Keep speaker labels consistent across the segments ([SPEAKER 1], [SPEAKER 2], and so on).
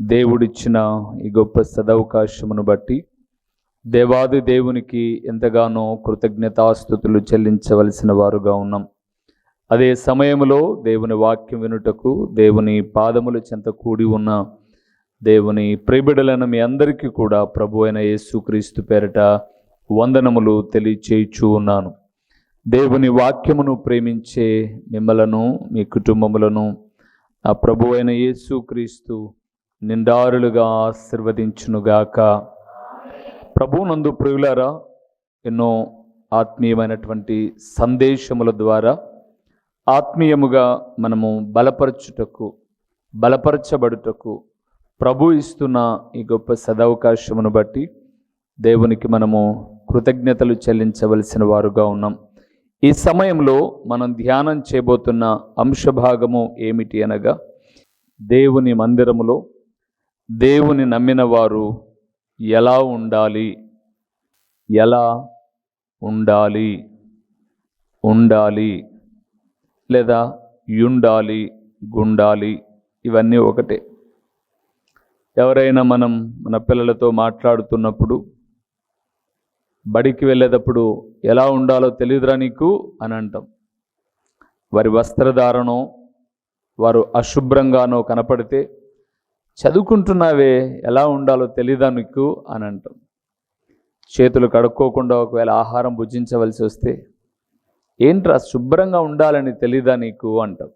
[SPEAKER 1] దేవుడిచ్చిన ఈ గొప్ప సదవకాశమును బట్టి దేవాది దేవునికి ఎంతగానో కృతజ్ఞతాస్థుతులు చెల్లించవలసిన వారుగా ఉన్నాం. అదే సమయంలో దేవుని వాక్యం వినుటకు దేవుని పాదముల చెంత కూడి ఉన్న దేవుని ప్రిబిడలను మీ అందరికీ కూడా ప్రభు అయిన యేసుక్రీస్తు పేరట వందనములు తెలియచేయచూ ఉన్నాను. దేవుని వాక్యమును ప్రేమించే మిమ్మలను మీ కుటుంబములను ఆ ప్రభు అయిన యేసుక్రీస్తు నిండారులుగా ఆశీర్వదించునుగాక. ప్రభునందు ప్రియులారా ఎన్నో ఆత్మీయమైనటువంటి సందేశముల ద్వారా ఆత్మీయముగా మనము బలపరచుటకు బలపరచబడుటకు ప్రభు ఇస్తున్న ఈ గొప్ప సదవకాశమును బట్టి దేవునికి మనము కృతజ్ఞతలు చెల్లించవలసిన వారుగా ఉన్నాం. ఈ సమయంలో మనం ధ్యానం చేయబోతున్న అంశభాగము ఏమిటి అనగా దేవుని మందిరములో దేవుని నమ్మిన వారు ఎలా ఉండాలి? ఎలా ఉండాలి? ఉండాలి లేదా యుండాలి గుండాలి ఇవన్నీ ఒకటే. ఎవరైనా మనం మన పిల్లలతో మాట్లాడుతున్నప్పుడు బడికి వెళ్ళేటప్పుడు ఎలా ఉండాలో తెలియదురా నీకు అని అంటాం. వారి వస్త్రధారణం వారు అశుభ్రంగానో కనపడితే చదువుకుంటున్నావే ఎలా ఉండాలో తెలీదా నీకు? అని అంటాం. చేతులు కడుక్కోకుండా ఒకవేళ ఆహారం భుజించవలసి వస్తే ఏంట్రా శుభ్రంగా ఉండాలని తెలీదా నీకు? అంటాం.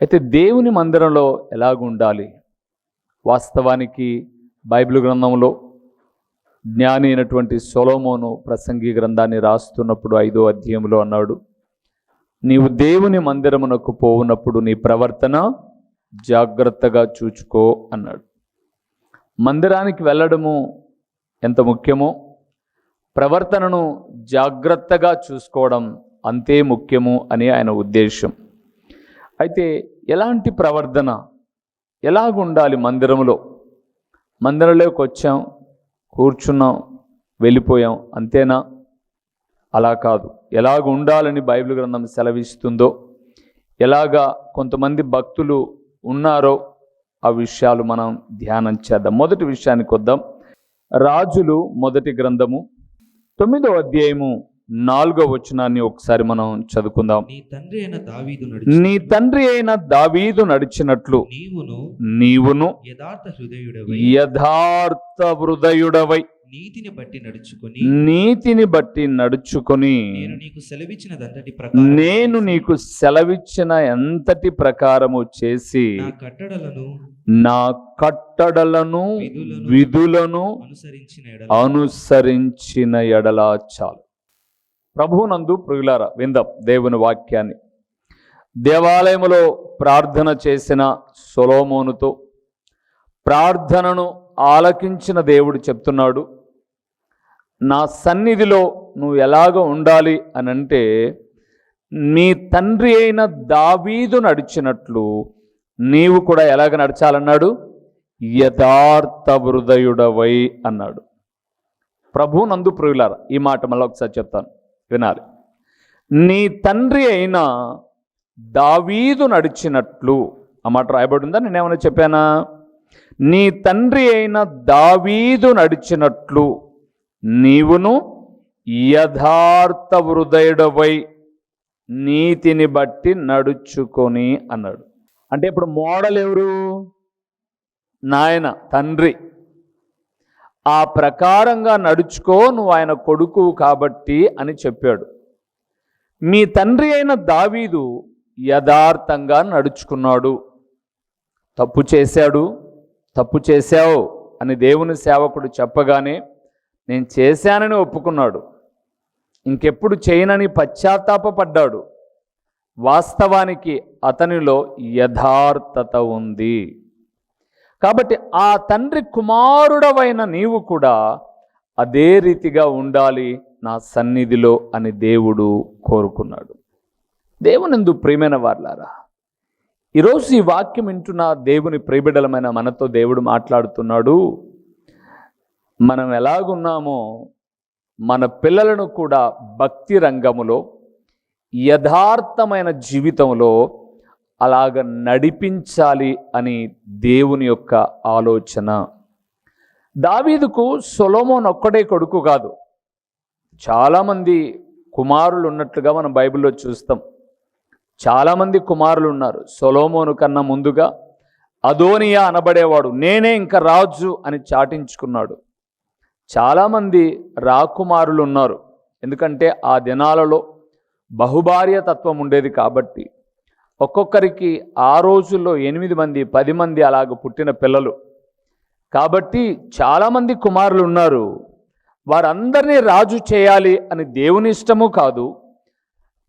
[SPEAKER 1] అయితే దేవుని మందిరంలో ఎలాగుండాలి? వాస్తవానికి బైబిల్ గ్రంథంలో జ్ఞాని అయినటువంటి సొలోమోను ప్రసంగి గ్రంథాన్ని రాస్తున్నప్పుడు ఐదో అధ్యాయంలో అన్నాడు నీవు దేవుని మందిరమునకు పోవునప్పుడు నీ ప్రవర్తన జాగ్రత్తగా చూచుకో అన్నాడు. మందిరానికి వెళ్ళడము ఎంత ముఖ్యమో? ప్రవర్తనను జాగ్రత్తగా చూసుకోవడం అంతే ముఖ్యము అని ఆయన ఉద్దేశం. అయితే ఎలాంటి ప్రవర్తన ఎలాగుండాలి మందిరంలో మందిరంలోకి వచ్చాం కూర్చున్నాం వెళ్ళిపోయాం అంతేనా? అలా కాదు. ఎలాగ ఉండాలని బైబిల్ గ్రంథం సెలవిస్తుందో ఎలాగా కొంతమంది భక్తులు ఉన్నారో ఆ విషయాలు మనం ధ్యానం చేద్దాం. మొదటి విషయానికి వద్దాం. రాజులు మొదటి గ్రంథము తొమ్మిదో అధ్యాయము నాలుగో వచనాన్ని ఒకసారి మనం చదువుకుందాం.
[SPEAKER 2] నీ తండ్రి అయిన దావీదు నడిచి
[SPEAKER 1] నీ తండ్రి అయిన దావీదు నడిచినట్లు
[SPEAKER 2] నీవును
[SPEAKER 1] నీవును
[SPEAKER 2] యథార్థ హృదయుడవై
[SPEAKER 1] యథార్థ హృదయుడవై
[SPEAKER 2] నీతిని బట్టి నడుచుకొని
[SPEAKER 1] నీతిని బట్టి నడుచుకొని
[SPEAKER 2] నేను నీకు సెలవిచ్చినదంతటి ప్రకారం
[SPEAKER 1] నేను నీకు సెలవిచ్చిన ఎంతటి ప్రకారము చేసి
[SPEAKER 2] నా కట్టడలను
[SPEAKER 1] నా కట్టడలను
[SPEAKER 2] విధులను అనుసరించిన
[SPEAKER 1] అనుసరించిన ఎడల చాలు. ప్రభునందు ప్రియులార విందాం దేవుని వాక్యాన్ని. దేవాలయములో ప్రార్థన చేసిన సొలోమోనుతో ప్రార్థనను ఆలకించిన దేవుడు చెప్తున్నాడు. నా సన్నిధిలో నువ్వు ఎలాగ ఉండాలి అని అంటే నీ తండ్రి అయిన దావీదు నడిచినట్లు నీవు కూడా ఎలాగ నడచాలన్నాడు? యథార్థ హృదయుడవై అన్నాడు. ప్రభు నందు ప్రియులార ఈ మాట మళ్ళీ ఒకసారి చెప్తాను. వినాలి. నీ తండ్రి అయిన దావీదు నడిచినట్లు ఆ మాట రాయబడి ఉందా నేనేమైనా చెప్పానా? నీ తండ్రి అయిన దావీదు నడిచినట్లు నీవును యథార్థ హృదయుడవై నీతిని బట్టి నడుచుకొని అన్నాడు. అంటే ఇప్పుడు మోడల్ ఎవరు? నాయన తండ్రి. ఆ ప్రకారంగా నడుచుకో నువ్వు ఆయన కొడుకు కాబట్టి అని చెప్పాడు. మీ తండ్రి అయిన దావీదు యథార్థంగా నడుచుకున్నాడు. తప్పు చేశాడు తప్పు చేశావు అని దేవుని సేవకుడు చెప్పగానే నేను చేశానని ఒప్పుకున్నాడు. ఇంకెప్పుడు చేయనని పశ్చాత్తాపపడ్డాడు. వాస్తవానికి అతనిలో యథార్థత ఉంది. కాబట్టి ఆ తండ్రి కుమారుడవైన నీవు కూడా అదే రీతిగా ఉండాలి నా సన్నిధిలో అని దేవుడు కోరుకున్నాడు. దేవునందు ప్రియమైన వార్లారా ఈరోజు ఈ వాక్యం వింటున్న దేవుని ప్రియబిడలమైన మనతో దేవుడు మాట్లాడుతున్నాడు. మనం ఎలాగున్నామో మన పిల్లలను కూడా భక్తి రంగములో యథార్థమైన జీవితంలో అలాగ నడిపించాలి అని దేవుని యొక్క ఆలోచన. దావీదుకు సొలోమోన్ ఒక్కడే కొడుకు కాదు. చాలామంది కుమారులు ఉన్నట్లుగా మనం బైబిల్లో చూస్తాం. చాలామంది కుమారులు ఉన్నారు. సొలోమోను కన్నా ముందుగా అదోనియా అనబడేవాడు. నేనే ఇంకా రాజు అని చాటించుకున్నాడు. చాలామంది రాకుమారులు ఉన్నారు ఎందుకంటే ఆ దినాలలో బహుభార్య తత్వం ఉండేది కాబట్టి. ఒక్కొక్కరికి ఆ రోజుల్లో ఎనిమిది మంది పది మంది అలాగ పుట్టిన పిల్లలు. కాబట్టి చాలామంది కుమారులు ఉన్నారు వారందరినీ రాజు చేయాలి అని దేవుని ఇష్టము కాదు.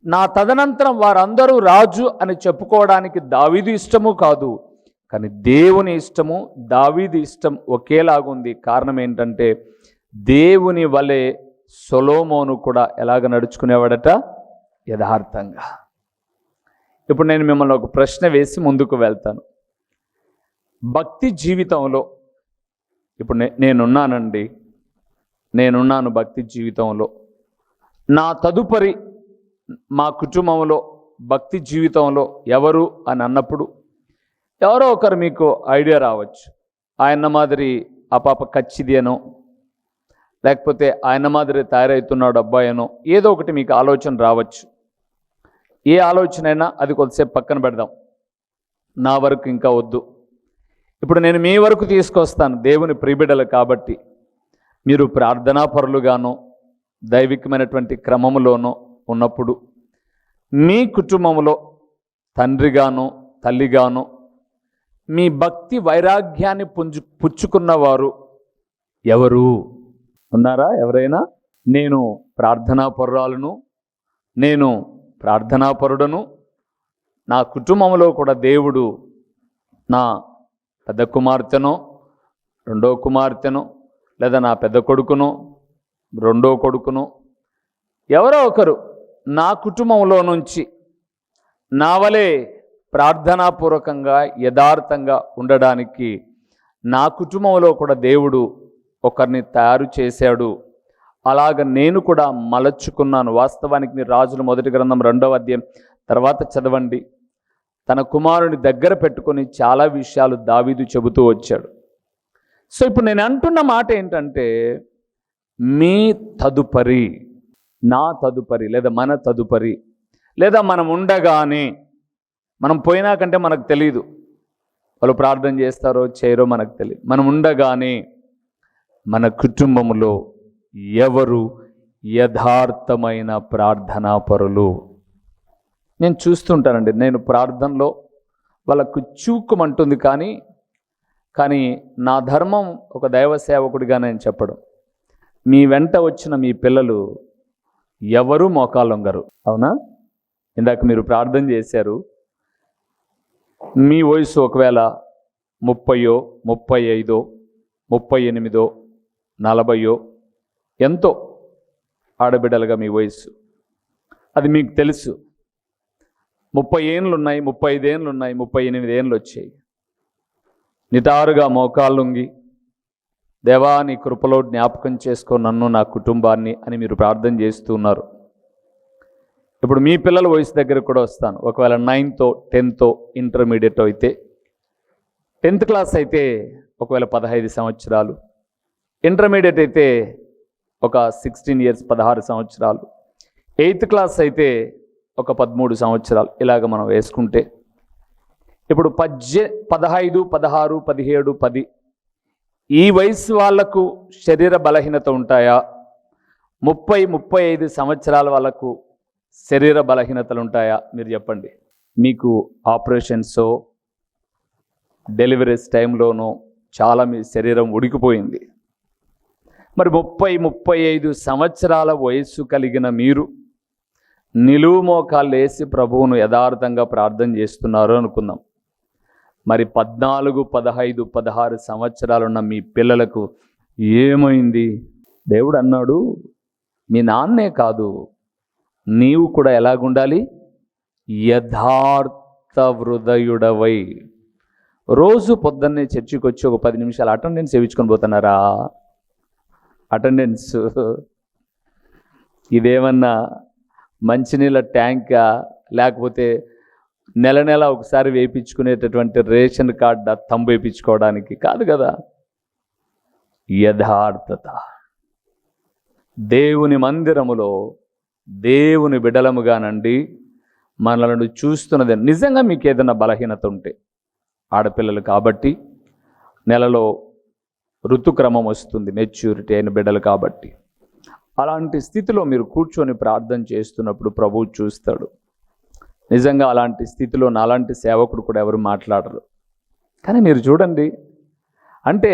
[SPEAKER 1] నా తదనంతరం వారందరూ రాజు అని చెప్పుకోవడానికి దావీదు ఇష్టము కాదు. కానీ దేవుని ఇష్టము దావీది ఇష్టం ఒకేలాగుంది. కారణం ఏంటంటే దేవుని వలె సొలోమోను కూడా ఎలాగ నడుచుకునేవాడట? యథార్థంగా. ఇప్పుడు నేను మిమ్మల్ని ఒక ప్రశ్న వేసి ముందుకు వెళ్తాను. భక్తి జీవితంలో ఇప్పుడు నేనున్నానండి. నేనున్నాను భక్తి జీవితంలో. నా తదుపరి మా కుటుంబంలో భక్తి జీవితంలో ఎవరు అని అన్నప్పుడు ఎవరో ఒకరు మీకు ఐడియా రావచ్చు. ఆయన మాదిరి ఆ పాప ఖచ్చిదేనో లేకపోతే ఆయన మాదిరి తయారవుతున్నాడు అబ్బాయనో ఏదో ఒకటి మీకు ఆలోచన రావచ్చు. ఏ ఆలోచన అయినా అది కొద్దిసేపు పక్కన పెడదాం. నా వరకు ఇంకా వద్దు. ఇప్పుడు నేను మీ వరకు తీసుకొస్తాను దేవుని ప్రిబిడలు కాబట్టి. మీరు ప్రార్థనా పరులుగానో దైవికమైనటువంటి క్రమములోనూ ఉన్నప్పుడు మీ కుటుంబంలో తండ్రిగానో తల్లిగానో మీ భక్తి వైరాగ్యాన్ని పుంజు పుచ్చుకున్నవారు ఎవరు? ఉన్నారా? ఎవరైనా? నేను ప్రార్థనా పరురాలను నేను ప్రార్థనా పరుడను నా కుటుంబంలో కూడా దేవుడు నా పెద్ద కుమార్తెనో రెండో కుమార్తెనో లేదా నా పెద్ద కొడుకునో రెండో కొడుకునో ఎవరో ఒకరు నా కుటుంబంలో నుంచి నా వలె ప్రార్థనాపూర్వకంగా యథార్థంగా ఉండడానికి నా కుటుంబంలో కూడా దేవుడు ఒకరిని తయారు చేశాడు. అలాగ నేను కూడా మలచుకున్నాను. వాస్తవానికి మీరు రాజుల మొదటి గ్రంథం రెండవ అధ్యాయం తర్వాత చదవండి. తన కుమారుని దగ్గర పెట్టుకొని చాలా విషయాలు దావీదు చెబుతూ వచ్చాడు. సో ఇప్పుడు నేను అంటున్న మాట ఏంటంటే మీ తదుపరి నా తదుపరి లేదా మన తదుపరి లేదా మనం ఉండగానే మనం పోయినాకంటే మనకు తెలియదు వాళ్ళు ప్రార్థన చేస్తారో చేయరో మనకు తెలియదు మనం ఉండగానే మన కుటుంబంలో ఎవరు యథార్థమైన ప్రార్థనా పరులు? నేను చూస్తుంటానండి. నేను ప్రార్థనలో వాళ్ళకు చూకుమంటుంది కానీ కానీ నా ధర్మం ఒక దైవ సేవకుడిగా నేను చెప్పడం. మీ వెంట వచ్చిన మీ పిల్లలు ఎవరు మోకాలొంగరు అవునా? ఇందాక మీరు ప్రార్థన చేశారు. మీ వయసు ఒకవేళ ముప్పయో ముప్పై ఐదో ముప్పై ఎనిమిదో నలభయో ఎంతో ఆడబిడ్డలుగా మీ వయస్సు. అది మీకు తెలుసు. ముప్పై ఏండ్లు ఉన్నాయి ముప్పై ఐదేండ్లు ఉన్నాయి ముప్పై ఎనిమిది ఏండ్లు వచ్చాయి. నిటారుగా మోకాళ్ళుంగి దేవా నీ కృపలో జ్ఞాపకం చేసుకో నన్ను నా కుటుంబాన్ని అని మీరు ప్రార్థన చేస్తున్నారు ఇప్పుడు మీ పిల్లల వయసు దగ్గర కూడా వస్తాను. ఒకవేళ నైన్తో టెన్తో ఇంటర్మీడియట్ అయితే టెన్త్ క్లాస్ అయితే ఒకవేళ పదహైదు సంవత్సరాలు ఇంటర్మీడియట్ అయితే ఒక సిక్స్టీన్ ఇయర్స్ పదహారు సంవత్సరాలు. ఎయిత్ క్లాస్ అయితే ఒక పదమూడు సంవత్సరాలు ఇలాగ మనం వేసుకుంటే. ఇప్పుడు పద్దె పదహైదు పదహారు పదిహేడు పది ఈ వయసు వాళ్ళకు శరీర బలహీనత ఉంటాయా? ముప్పై ముప్పై ఐదు సంవత్సరాల వాళ్ళకు శరీర బలహీనతలు ఉంటాయా? మీరు చెప్పండి. మీకు ఆపరేషన్సో డెలివరీస్ టైంలోనూ చాలా మీ శరీరం ఉడికిపోయింది. మరి ముప్పై ముప్పై ఐదు సంవత్సరాల వయస్సు కలిగిన మీరు నిలువు మోకాళ్ళు వేసి ప్రభువును యథార్థంగా ప్రార్థన చేస్తున్నారు అనుకుందాం. మరి పద్నాలుగు పదహైదు పదహారు సంవత్సరాలున్న మీ పిల్లలకు ఏమైంది? దేవుడు అన్నాడు మీ నాన్నే కాదు నీవు కూడా ఎలాగుండాలి? యథార్థ హృదయుడవై. రోజు పొద్దున్నే చర్చికి వచ్చి ఒక పది నిమిషాలు అటెండెన్స్ వేయించుకొని పోతున్నారా? అటెండెన్స్. ఇదేమన్నా మంచినీళ్ళ ట్యాంకా లేకపోతే నెల నెల ఒకసారి వేయించుకునేటటువంటి రేషన్ కార్డ్ తంబు వేయించుకోవడానికి కాదు కదా? యథార్థత. దేవుని మందిరములో దేవుని బిడలముగానండి మనలను చూస్తున్నది నిజంగా మీకు ఏదైనా బలహీనత ఉంటే ఆడపిల్లలు కాబట్టి నెలలో ఋతుక్రమం వస్తుంది మెచ్యూరిటీ అయిన బిడ్డలు కాబట్టి. అలాంటి స్థితిలో మీరు కూర్చొని ప్రార్థన చేస్తున్నప్పుడు ప్రభువు చూస్తాడు. నిజంగా అలాంటి స్థితిలో నాలాంటి సేవకుడు కూడా ఎవరు మాట్లాడరు. కానీ మీరు చూడండి అంటే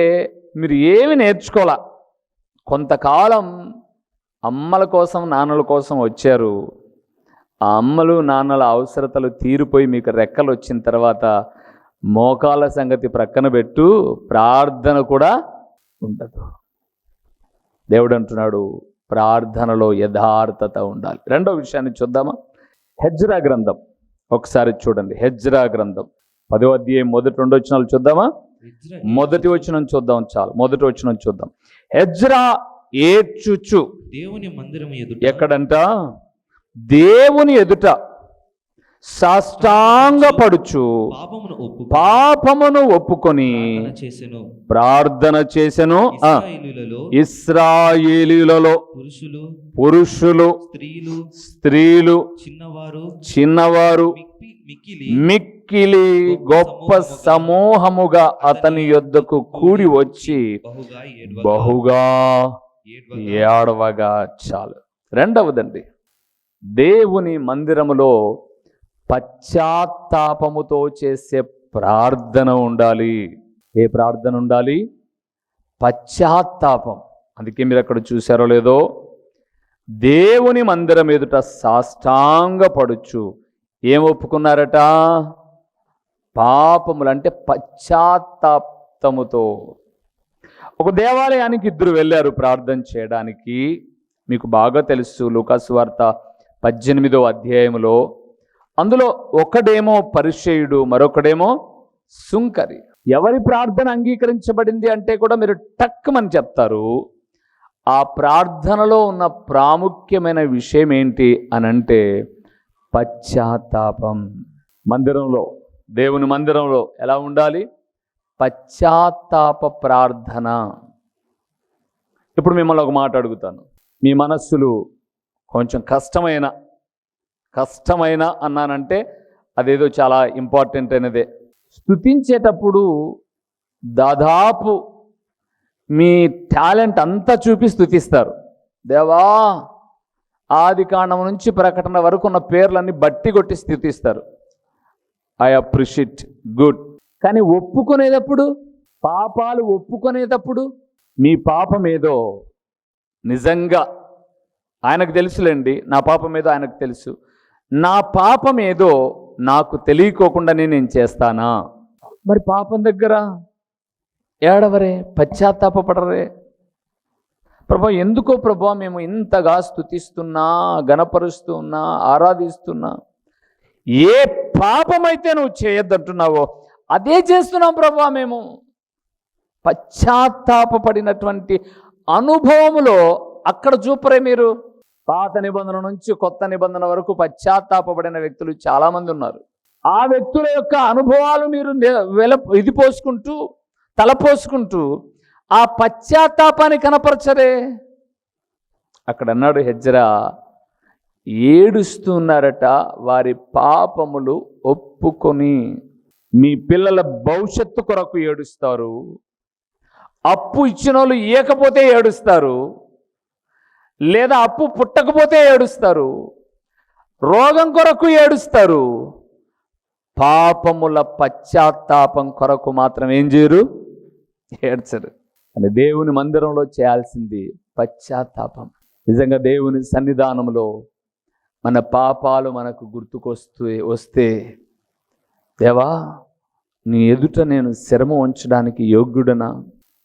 [SPEAKER 1] మీరు ఏమి నేర్చుకోవాలా? కొంతకాలం అమ్మల కోసం నాన్నల కోసం వచ్చారు. ఆ అమ్మలు నాన్నల అవసరతలు తీరిపోయి మీకు రెక్కలు వచ్చిన తర్వాత మోకాల సంగతి ప్రక్కన పెట్టు ప్రార్థన కూడా ఉండదు. దేవుడు అంటున్నాడు ప్రార్థనలో యథార్థత ఉండాలి. రెండో విషయాన్ని చూద్దామా? హెజ్రా గ్రంథం. ఒకసారి చూడండి. హెజ్రా గ్రంథం. పదో అధ్యాయం మొదటి రెండు వచనాలు చూద్దామా? మొదటి వచనం చూద్దాం చాలు. మొదటి వచనం చూద్దాం. హెజ్రా ఏడ్చుచు.
[SPEAKER 2] దేవుని మందిరం ఎదుట
[SPEAKER 1] ఎక్కడంట? దేవుని ఎదుట. సాష్టాంగపడుచు.
[SPEAKER 2] పాపమును ఒప్పు
[SPEAKER 1] పాపమును ఒప్పుకొని
[SPEAKER 2] ప్రార్థన చేసెను.
[SPEAKER 1] ఇస్రాయేలీలలో
[SPEAKER 2] పురుషులు
[SPEAKER 1] పురుషులు
[SPEAKER 2] స్త్రీలు
[SPEAKER 1] స్త్రీలు
[SPEAKER 2] చిన్నవారు
[SPEAKER 1] చిన్నవారు
[SPEAKER 2] మిక్కి- మిక్కిలి
[SPEAKER 1] గొప్ప సమూహముగా అతని యొద్దకు కూడి వచ్చి
[SPEAKER 2] బహుగా ఏడవగా
[SPEAKER 1] చాలు. రెండవదండి దేవుని మందిరములో పశ్చాత్తాపముతో చేసే ప్రార్థన ఉండాలి. ఏ ప్రార్థన ఉండాలి? పశ్చాత్తాపం. అందుకే మీరు అక్కడ చూసారో లేదో దేవుని మందిరం ఎదుట సాష్టాంగపడుచు. ఏం ఒప్పుకున్నారట? పాపములు అంటే పశ్చాత్తాప్తముతో. ఒక దేవాలయానికి ఇద్దరు వెళ్ళారు ప్రార్థన చేయడానికి. మీకు బాగా తెలుసు లుకాసు వార్త పద్దెనిమిదో అధ్యాయంలో అందులో ఒకడేమో పరిచయుడు మరొకడేమో సుంకరి. ఎవరి ప్రార్థన అంగీకరించబడింది అంటే కూడా మీరు టక్కుమని చెప్తారు. ఆ ప్రార్థనలో ఉన్న ప్రాముఖ్యమైన విషయం ఏంటి అని అంటే పశ్చాత్తాపం. మందిరంలో దేవుని మందిరంలో ఎలా ఉండాలి? పశ్చాత్తాప ప్రార్థన. ఇప్పుడు మిమ్మల్ని ఒక మాట అడుగుతాను. మీ మనస్సులు కొంచెం కష్టమైన కష్టమైన అన్నానంటే అదేదో చాలా ఇంపార్టెంట్ అయినదే స్థుతించేటప్పుడు దాదాపు మీ టాలెంట్ అంతా చూపి స్థుతిస్తారు దేవా ఆది కాండం నుంచి ప్రకటన వరకు ఉన్న పేర్లన్నీ బట్టి కొట్టి స్థుతిస్తారు ఐ అప్రిషియేట్ గుడ్. కానీ ఒప్పుకునేటప్పుడు పాపాలు ఒప్పుకునేటప్పుడు మీ పాపం ఏదో నిజంగా ఆయనకు తెలుసులేండి. నా పాపం ఏదో ఆయనకు తెలుసు. నా పాపం ఏదో నాకు తెలియకోకుండానే నేను చేస్తానా? మరి పాపం దగ్గర ఏడవరే? పశ్చాత్తాపడరే ప్రభా ఎందుకో ప్రభా మేము ఇంతగా స్థుతిస్తున్నా గణపరుస్తున్నా ఆరాధిస్తున్నా? ఏ పాపమైతే నువ్వు చేయొద్దంటున్నావో అదే చేస్తున్నాం ప్రభా మేము. పశ్చాత్తాపడినటువంటి అనుభవములో అక్కడ చూపరే మీరు. పాత నిబంధన నుంచి కొత్త నిబంధన వరకు పశ్చాత్తాపడిన వ్యక్తులు చాలామంది ఉన్నారు. ఆ వ్యక్తుల యొక్క అనుభవాలు మీరు వెల ఇది పోసుకుంటూ తలపోసుకుంటూ ఆ పశ్చాత్తాపాన్ని కనపరచరే. అక్కడ అన్నాడు హెజ్రా ఏడుస్తున్నారట వారి పాపములు ఒప్పుకొని మీ పిల్లల భవిష్యత్తు కొరకు ఏడుస్తారు. అప్పు ఇచ్చిన వాళ్ళు ఇవ్వకపోతే ఏడుస్తారు. లేదా అప్పు పుట్టకపోతే ఏడుస్తారు రోగం కొరకు ఏడుస్తారు పాపముల పశ్చాత్తాపం కొరకు మాత్రం ఏం చేయరు? ఏడ్చరు. అని దేవుని మందిరంలో చేయాల్సింది పశ్చాత్తాపం. నిజంగా దేవుని సన్నిధానంలో మన పాపాలు మనకు గుర్తుకొస్తూ వస్తే దేవా నీ ఎదుట నేను శ్రమ ఉంచడానికి యోగ్యుడనా?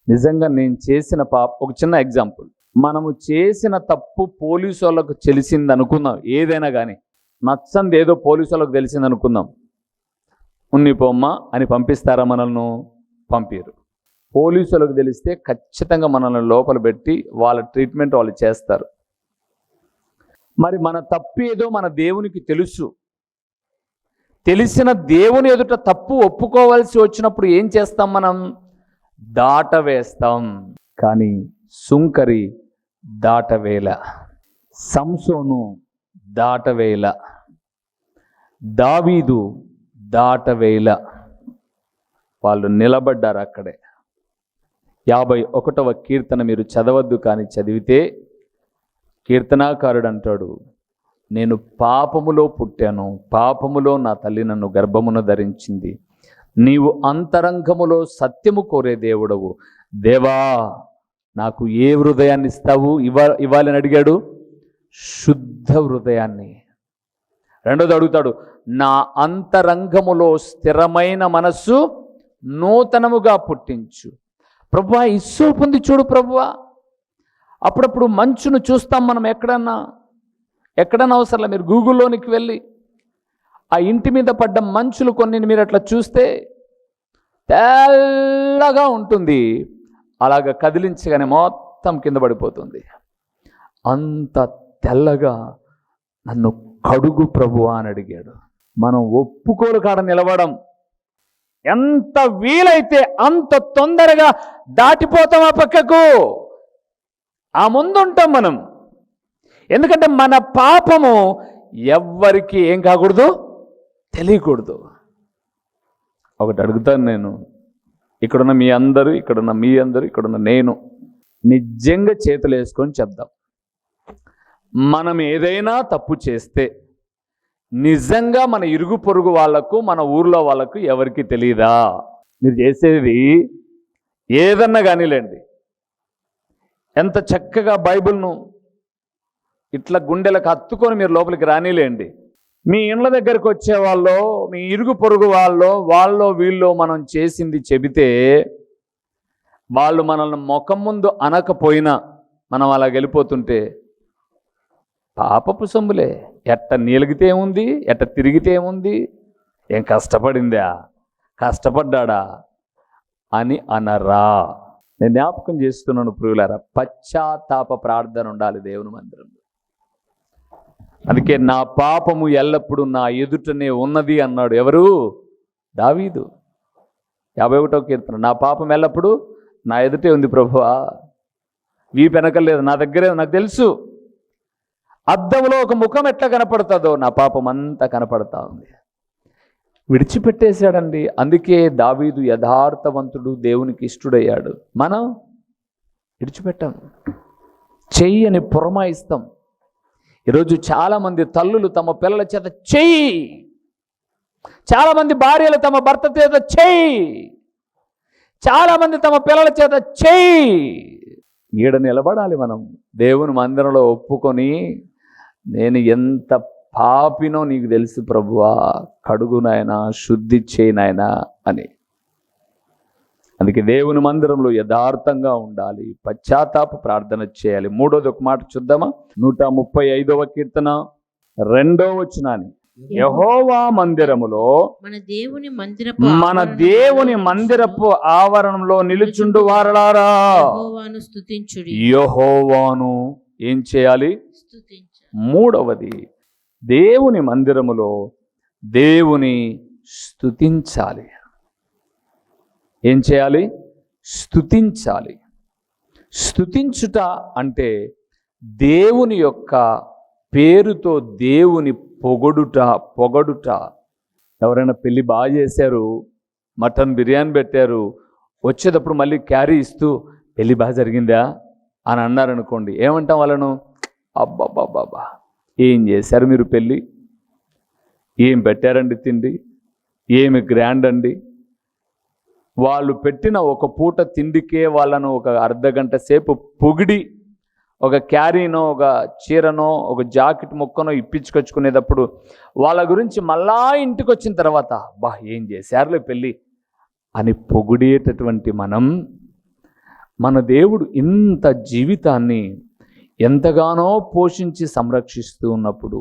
[SPEAKER 1] నిజంగా నేను చేసిన పాప ఒక చిన్న ఎగ్జాంపుల్ మనము చేసిన తప్పు పోలీసు వాళ్ళకు తెలిసింది అనుకుందాం. ఏదైనా కానీ నచ్చంది ఏదో పోలీసు వాళ్ళకు తెలిసింది అనుకుందాం. ఉన్నిపోమ్మ అని పంపిస్తారా మనల్ని? పంపిరు. పోలీసులకు తెలిస్తే ఖచ్చితంగా మనల్ని లోపల పెట్టి వాళ్ళ ట్రీట్మెంట్ వాళ్ళు చేస్తారు. మరి మన తప్పు ఏదో మన దేవునికి తెలుసు. తెలిసిన దేవుని ఎదుట తప్పు ఒప్పుకోవాల్సి వచ్చినప్పుడు ఏం చేస్తాం మనం? దాట వేస్తాం కానీ సుంకరి దాటవేల సంసోను దాటవేల దావీదు దాటవేల వాళ్ళు నిలబడ్డారు అక్కడే. యాభై ఒకటవ కీర్తన మీరు చదవద్దు కానీ చదివితే కీర్తనాకారుడు అంటాడు నేను పాపములో పుట్టాను పాపములో నా తల్లి నన్ను గర్భమును ధరించింది. నీవు అంతరంగములో సత్యము కోరే దేవుడవు. దేవా నాకు ఏ హృదయాన్ని ఇస్తావు? ఇవ్వ ఇవ్వాలని అడిగాడు. శుద్ధ హృదయాన్ని. రెండోది అడుగుతాడు నా అంతరంగములో స్థిరమైన మనస్సు నూతనముగా పుట్టించు. ప్రభువా ఇస్సు ఉంది చూడు ప్రభువా. అప్పుడప్పుడు మంచును చూస్తాం మనం ఎక్కడన్నా. ఎక్కడన్నా అవసరం మీరు గూగుల్లోనికి వెళ్ళి ఆ ఇంటి మీద పడ్డ మంచులు కొన్ని మీరు అట్లా చూస్తే తెల్లగా ఉంటుంది. అలాగ కదిలించగానే మొత్తం కింద పడిపోతుంది. అంత తెల్లగా నన్ను కడుగు ప్రభువా అని అడిగాడు. మనం ఒప్పుకోలు కాడ నిలవడం ఎంత వీలైతే అంత తొందరగా దాటిపోతాం ఆ పక్కకు. ఆ ముందుంటాం మనం. ఎందుకంటే మన పాపము ఎవ్వరికి ఏం కాకూడదు? తెలియకూడదు. ఒకటి అడుగుతాను నేను. ఇక్కడున్న మీ అందరూ ఇక్కడున్న మీ అందరూ ఇక్కడున్న నేను నిజంగా చేతులు వేసుకొని చెప్దాం. మనం ఏదైనా తప్పు చేస్తే నిజంగా మన ఇరుగు పొరుగు వాళ్ళకు మన ఊర్లో వాళ్ళకు ఎవరికి తెలియదా మీరు చేసేది ఏదన్నా కానీలేండి. ఎంత చక్కగా బైబిల్ను ఇట్లా గుండెలకు హత్తుకొని మీరు లోపలికి రానిలేండి. మీ ఇండ్ల దగ్గరకు వచ్చే వాళ్ళు మీ ఇరుగు పొరుగు వాళ్ళు వాళ్ళు వీళ్ళు మనం చేసింది చెబితే వాళ్ళు మనల్ని ముఖం ముందు అనకపోయినా మనం అలా వెళ్ళిపోతుంటే పాపపు సొమ్ములే. ఎట్ట నీలిగితే ఏముంది? ఎట్ట తిరిగితే ఏముంది? ఏం కష్టపడిందా? కష్టపడ్డాడా? అని అనరా. నేను జ్ఞాపకం చేస్తున్నాను ప్రియులారా పశ్చాత్తాప ప్రార్థన ఉండాలి దేవుని మందిరంలో. అందుకే నా పాపము ఎల్లప్పుడూ నా ఎదుటనే ఉన్నది అన్నాడు. ఎవరు? దావీదు. యాభై ఒకటో కీర్తన. నా పాపం ఎల్లప్పుడూ నా ఎదుటే ఉంది ప్రభువా. వీ పెనకలేదు నా దగ్గరే నాకు తెలుసు. అద్దంలో ఒక ముఖం ఎట్లా కనపడుతుందో నా పాపం అంతా కనపడతా ఉంది. విడిచిపెట్టేశాడండి. అందుకే దావీదు యథార్థవంతుడు దేవునికి ఇష్టడయ్యాడు. మనం విడిచిపెట్టాం. చెయ్యని పురమాయిస్తాం. ఈరోజు చాలామంది తల్లులు తమ పిల్లల చేత చెయ్యి. చాలామంది భార్యలు తమ భర్త చేత చెయ్యి. చాలామంది తమ పిల్లల చేత చెయ్యి. ఈడ నిలబడాలి మనం. దేవుని మందిరంలో ఒప్పుకొని నేను ఎంత పాపినో నీకు తెలుసు ప్రభువా. కడుగునాయనా శుద్ధి చేయి నాయనా అని. అందుకే దేవుని మందిరంలో యథార్థంగా ఉండాలి పశ్చాత్తాప ప్రార్థన చేయాలి. మూడోది ఒక మాట చూద్దామా? నూట ముప్పై ఐదవ కీర్తన రెండో వచనాన్ని. యహోవా మందిరములో
[SPEAKER 3] మన దేవుని మందిరపు
[SPEAKER 1] మన దేవుని మందిరపు ఆవరణంలో నిలుచుండు వారలారా.
[SPEAKER 3] యెహోవాను స్తుతించుడి.
[SPEAKER 1] యహోవాను ఏం చేయాలి? మూడవది దేవుని మందిరములో దేవుని స్తుతించాలి. ఏం చేయాలి? స్తుతించాలి. స్థుతించుట అంటే దేవుని యొక్క పేరుతో దేవుని పొగడుట పొగడుట. ఎవరైనా పెళ్ళి బాగా చేశారు మటన్ బిర్యానీ పెట్టారు వచ్చేటప్పుడు మళ్ళీ క్యారీ ఇస్తూ పెళ్ళి బాగా జరిగిందా? అని అన్నారనుకోండి ఏమంటాం వాళ్ళను? అబ్బాబ్బాబ్బా ఏం చేశారు మీరు పెళ్ళి ఏం పెట్టారండి తిండి? ఏమి గ్రాండ్ అండి? వాళ్ళు పెట్టిన ఒక పూట తిండికే వాళ్ళను ఒక అర్ధ గంట సేపు పొగిడి ఒక క్యారీనో ఒక చీరనో ఒక జాకెట్ ముక్కనో ఇప్పించుకొచ్చుకునేటప్పుడు వాళ్ళ గురించి మళ్ళా ఇంటికి వచ్చిన తర్వాత బా ఏం చేశారులే పెళ్ళి? అని పొగిడేటటువంటి మనం మన దేవుడు ఇంత జీవితాన్ని ఎంతగానో పోషించి సంరక్షిస్తూ ఉన్నప్పుడు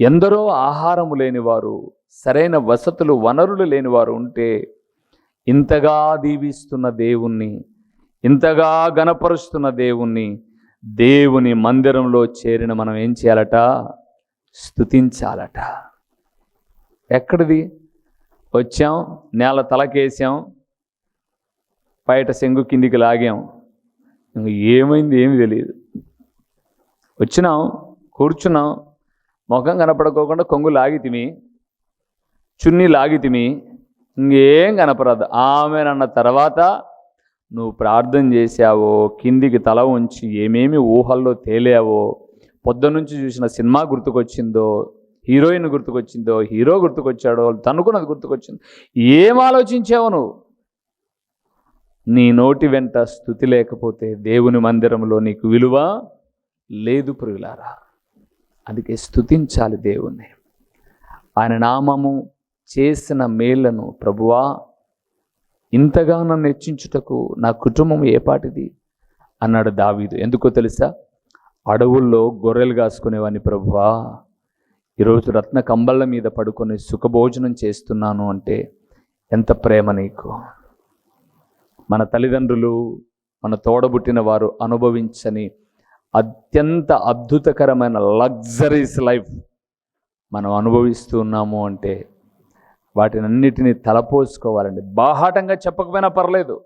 [SPEAKER 1] ఎందరో ఆహారము లేనివారు సరైన వసతులు వనరులు లేనివారు ఉంటే ఇంతగా దీవిస్తున్న దేవుణ్ణి ఇంతగా గనపరుస్తున్న దేవుణ్ణి దేవుని మందిరంలో చేరిన మనం ఏం చేయాలట? స్తుతించాలట. ఎక్కడిది? వచ్చాం నేల తలకేసాం బయట శంగు కిందికి లాగాం. ఇంక ఏమైంది ఏమి తెలియదు. వచ్చినాం కూర్చున్నాం ముఖం కనపడుకోకుండా కొంగు లాగితిమి చున్నీ లాగితిమి ఇంకేం కనపడదు. ఆమెనన్న తర్వాత నువ్వు ప్రార్థన చేశావో కిందికి తల ఉంచి ఏమేమి ఊహల్లో తేలావో పొద్దునుంచి చూసిన సినిమా గుర్తుకొచ్చిందో హీరోయిన్ గుర్తుకొచ్చిందో హీరో గుర్తుకొచ్చాడో తనుకున్నది గుర్తుకొచ్చిందో ఏం ఆలోచించావు నువ్వు? నీ నోటి వెంట స్థుతి లేకపోతే దేవుని మందిరంలో నీకు విలువ లేదు పురుగులారా అందుకే స్థుతించాలి దేవుణ్ణి. ఆయన నామము చేసిన మేళ్ళను ప్రభువా ఇంతగా నన్ను హెచ్చించుటకు నా కుటుంబం ఏపాటిది అన్నాడు దావీదు. ఎందుకో తెలుసా? అడవుల్లో గొర్రెలు కాసుకునేవాడిని ప్రభువా. ఈరోజు రత్న కంబళ్ళ మీద పడుకొని సుఖభోజనం చేస్తున్నాను అంటే ఎంత ప్రేమ నీకు? మన తల్లిదండ్రులు మన తోడబుట్టిన వారు అనుభవించని అత్యంత అద్భుతకరమైన లగ్జరీస్ లైఫ్ మనం అనుభవిస్తున్నాము అంటే వాటిని అన్నిటినీ తలపోసుకోవాలండి. బాహాటంగా చెప్పకపోయినా పర్లేదు.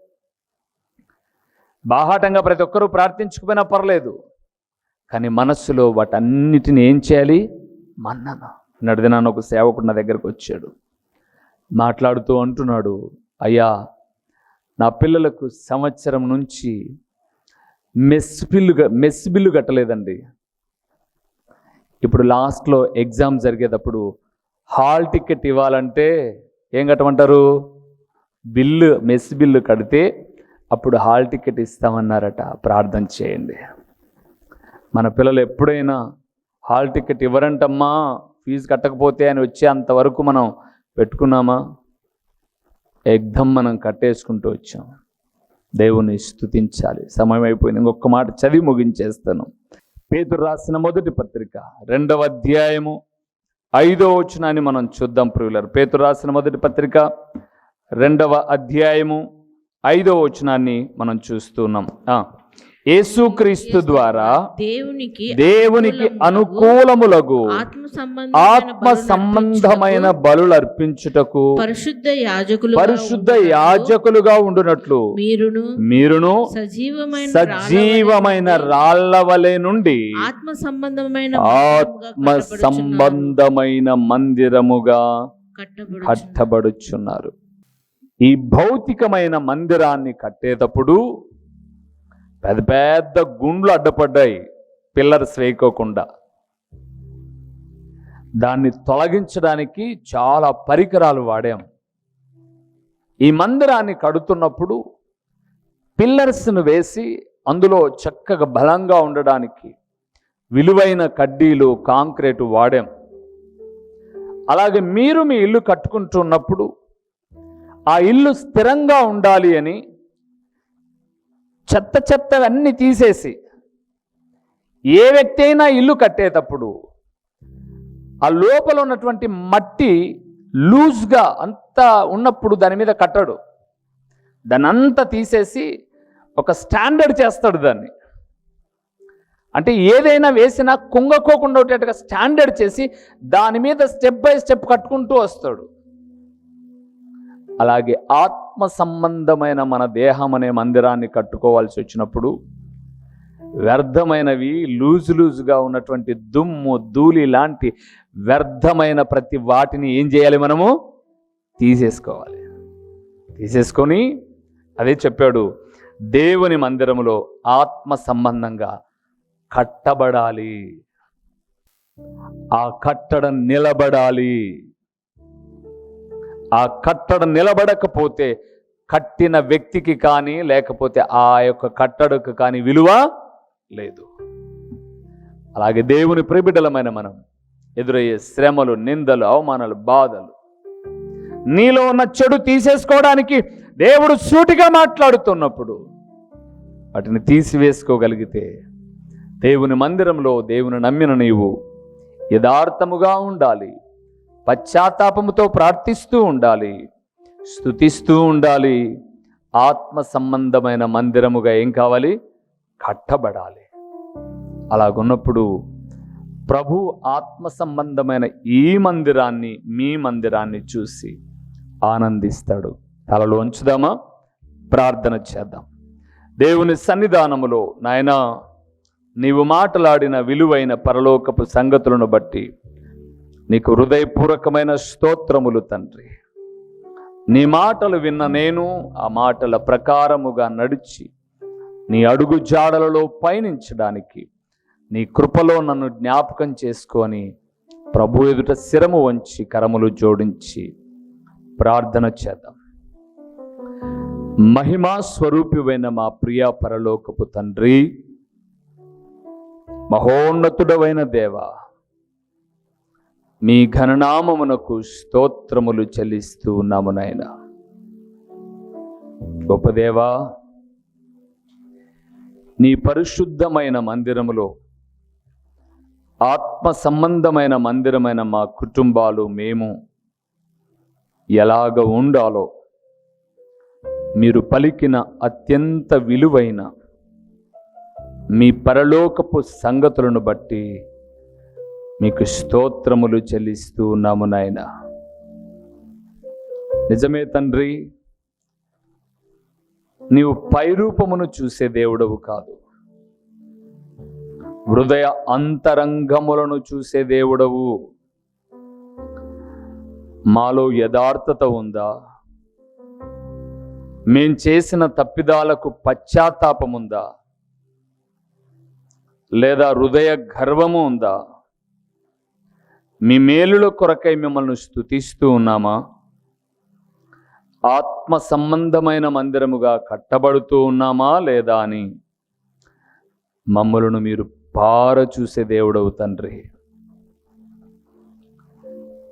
[SPEAKER 1] బాహాటంగా ప్రతి ఒక్కరూ ప్రార్థించకపోయినా పర్లేదు. కానీ మనస్సులో వాటన్నిటిని ఏం చేయాలి? మన్నన. నడిదినాన్న ఒక సేవకుడు నా దగ్గరకు వచ్చాడు. మాట్లాడుతూ అంటున్నాడు అయ్యా నా పిల్లలకు సంవత్సరం నుంచి మెస్ బిల్లు మెస్ బిల్లు కట్టలేదండి. ఇప్పుడు లాస్ట్లో ఎగ్జామ్ జరిగేటప్పుడు హాల్ టికెట్ ఇవ్వాలంటే ఏం కట్టమంటారు? బిల్లు మెస్ బిల్లు కడితే అప్పుడు హాల్ టికెట్ ఇస్తామన్నారట. ప్రార్థన చేయండి. మన పిల్లలు ఎప్పుడైనా హాల్ టికెట్ ఇవ్వరంటమ్మా ఫీజు కట్టకపోతే అని వచ్చే అంతవరకు మనం పెట్టుకున్నామా? ఎగ్దం మనం కట్టేసుకుంటూ వచ్చాం. దేవుని స్తుతించాలి. సమయం అయిపోయింది. ఇంకొక మాట చదివి ముగించేస్తాను. పేతురు రాసిన మొదటి పత్రిక రెండవ అధ్యాయము ఐదో వచనాన్ని మనం చూద్దాం ప్రియులర్. పేతురు రాసిన మొదటి పత్రిక రెండవ అధ్యాయము ఐదో వచనాన్ని మనం చూస్తున్నాం యేసుక్రీస్తు ద్వారా
[SPEAKER 3] దేవునికి
[SPEAKER 1] దేవునికి అనుకూలములగు
[SPEAKER 3] ఆత్మ సంబంధమైన
[SPEAKER 1] ఆత్మ సంబంధమైన
[SPEAKER 3] అర్పించుటకు
[SPEAKER 1] బలులు అర్పించుటకు
[SPEAKER 3] పరిశుద్ధ యాజకులు
[SPEAKER 1] పరిశుద్ధ యాజకులుగా ఉండునట్లు
[SPEAKER 3] మీరును
[SPEAKER 1] మీరును
[SPEAKER 3] సజీవమైన
[SPEAKER 1] సజీవమైన రాళ్ళ వలె నుండి
[SPEAKER 3] ఆత్మ సంబంధమైన
[SPEAKER 1] ఆత్మ సంబంధమైన మందిరముగా
[SPEAKER 3] కట్టబడు
[SPEAKER 1] కట్టబడుచున్నారు. ఈ భౌతికమైన మందిరాన్ని కట్టేటప్పుడు పెద్ద పెద్ద గుండ్లు అడ్డపడ్డాయి. పిల్లర్స్ వేయకోకుండా దాన్ని తొలగించడానికి చాలా పరికరాలు వాడాం. ఈ మందిరాన్ని కడుతున్నప్పుడు పిల్లర్స్ను వేసి అందులో చక్కగా బలంగా ఉండడానికి విలువైన కడ్డీలు కాంక్రీటు వాడాం. అలాగే మీరు మీ ఇల్లు కట్టుకుంటున్నప్పుడు ఆ ఇల్లు స్థిరంగా ఉండాలి అని చెత్త చెత్తవన్నీ తీసేసి ఏ వ్యక్తి అయినా ఇల్లు కట్టేటప్పుడు ఆ లోపల ఉన్నటువంటి మట్టి లూజ్గా అంతా ఉన్నప్పుడు దాని మీద కట్టడు. దాన్ని అంతా తీసేసి ఒక స్టాండర్డ్ చేస్తాడు దాన్ని. అంటే ఏదైనా వేసినా కుంగకోకుండా ఉండేట్టుగా స్టాండర్డ్ చేసి దాని మీద స్టెప్ బై స్టెప్ కట్టుకుంటూ వస్తాడు. అలాగే ఆత్మ సంబంధమైన మన దేహం అనే మందిరాన్ని కట్టుకోవాల్సి వచ్చినప్పుడు వ్యర్థమైనవి లూజు లూజుగా ఉన్నటువంటి దుమ్ము ధూళి లాంటి వ్యర్థమైన ప్రతి వాటిని ఏం చేయాలి మనము? తీసేసుకోవాలి. తీసేసుకొని అదే చెప్పాడు దేవుని మందిరములో ఆత్మ సంబంధంగా కట్టబడాలి. ఆ కట్టడం నిలబడాలి. ఆ కట్టడం నిలబడకపోతే కట్టిన వ్యక్తికి కానీ లేకపోతే ఆ యొక్క కట్టడకు కానీ విలువ లేదు. అలాగే దేవుని ప్రిబిడలమైన మనం ఎదురయ్యే శ్రమలు నిందలు అవమానాలు బాధలు నీలో ఉన్న చెడు తీసేసుకోవడానికి దేవుడు సూటిగా మాట్లాడుతున్నప్పుడు వాటిని తీసివేసుకోగలిగితే దేవుని మందిరంలో దేవుని నమ్మిన నీవు యథార్థముగా ఉండాలి. పశ్చాత్తాపముతో ప్రార్థిస్తూ ఉండాలి. స్తుతిస్తూ ఉండాలి. ఆత్మ సంబంధమైన మందిరముగా ఏం కావాలి? కట్టబడాలి. అలాగున్నప్పుడు ప్రభు ఆత్మ సంబంధమైన ఈ మందిరాన్ని మీ మందిరాన్ని చూసి ఆనందిస్తాడు. తలలో ఉంచుదామా ప్రార్థన చేద్దాం. దేవుని సన్నిధానములో నాయనా నీవు మాట్లాడిన విలువైన పరలోకపు సంగతులను బట్టి నీకు హృదయపూర్వకమైన స్తోత్రములు తండ్రి. నీ మాటలు విన్న నేను ఆ మాటల ప్రకారముగా నడిచి నీ అడుగు జాడలలో పయనించడానికి నీ కృపలో నన్ను జ్ఞాపకం చేసుకొని ప్రభు ఎదుట శిరము వంచి కరములు జోడించి ప్రార్థన చేద్దాం. మహిమా స్వరూపివైన మా ప్రియ పరలోకపు తండ్రి మహోన్నతుడవైన దేవా మీ ఘననామమునకు స్తోత్రములు చెల్లిస్తూ ఉన్నాము నాయన. గొప్పదేవా నీ పరిశుద్ధమైన మందిరములో ఆత్మ సంబంధమైన మందిరమైన మా కుటుంబాలు మేము ఎలాగ ఉండాలో మీరు పలికిన అత్యంత విలువైన మీ పరలోకపు సంగతులను బట్టి మీకు స్తోత్రములు చెల్లిస్తూ ఉన్నాము నాయన. నిజమే తండ్రి. నీవు పైరూపమును చూసే దేవుడవు కాదు. హృదయ అంతరంగములను చూసే దేవుడవు. మాలో యథార్థత ఉందా? మేం చేసిన తప్పిదాలకు పశ్చాత్తాపముందా? లేదా హృదయ గర్వము ఉందా? మీ మేలుల కొరకై మిమ్మల్ని స్తుతిస్తూ ఉన్నామా? ఆత్మ సంబంధమైన మందిరముగా కట్టబడుతూ ఉన్నామా లేదా అని మమ్మలను మీరు పార చూసే దేవుడవు తండ్రి.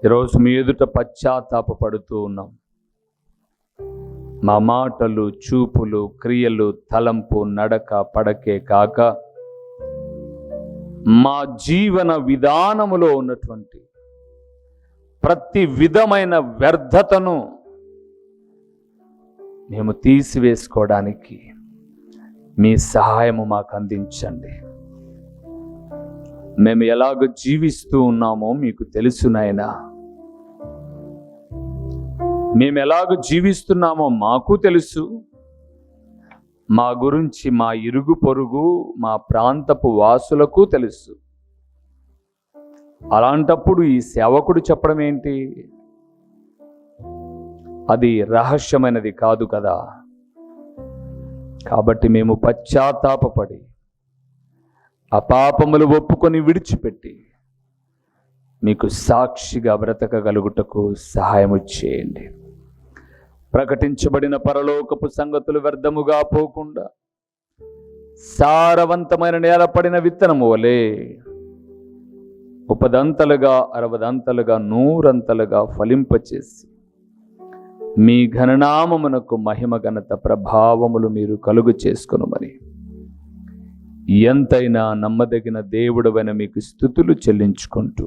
[SPEAKER 1] ఈరోజు మీ ఎదుట పశ్చాత్తాపడుతూ ఉన్నాం. మా మాటలు చూపులు క్రియలు తలంపు నడక పడకే కాక మా జీవన విధానములో ఉన్నటువంటి ప్రతి విధమైన వ్యర్థతను మేము తీసివేసుకోవడానికి మీ సహాయము మాకు అందించండి. మేము ఎలాగ జీవిస్తూ ఉన్నామో మీకు తెలుసు నాయనా. మేము ఎలాగ జీవిస్తున్నామో మాకు తెలుసు. మా గురించి మా ఇరుగు పొరుగు మా ప్రాంతపు వాసులకు తెలుసు. అలాంటప్పుడు ఈ సేవకుడు చెప్పడం ఏంటి? అది రహస్యమైనది కాదు కదా. కాబట్టి మేము పశ్చాత్తాపపడి ఆ పాపములు ఒప్పుకొని విడిచిపెట్టి మీకు సాక్షిగా బ్రతకగలుగుటకు సహాయము చేయండి. ప్రకటించబడిన పరలోకపు సంగతులు వ్యర్థముగా పోకుండా సారవంతమైన నేలపడిన విత్తనము వలె ముప్పదంతలుగా అరవదంతలుగా నూరంతలుగా ఫలింపచేసి మీ ఘననామమునకు మహిమ ఘనత ప్రభావములు మీరు కలుగు చేసుకొనుమని. ఎంతైనా నమ్మదగిన దేవుడవైన మీకు స్థుతులు చెల్లించుకుంటూ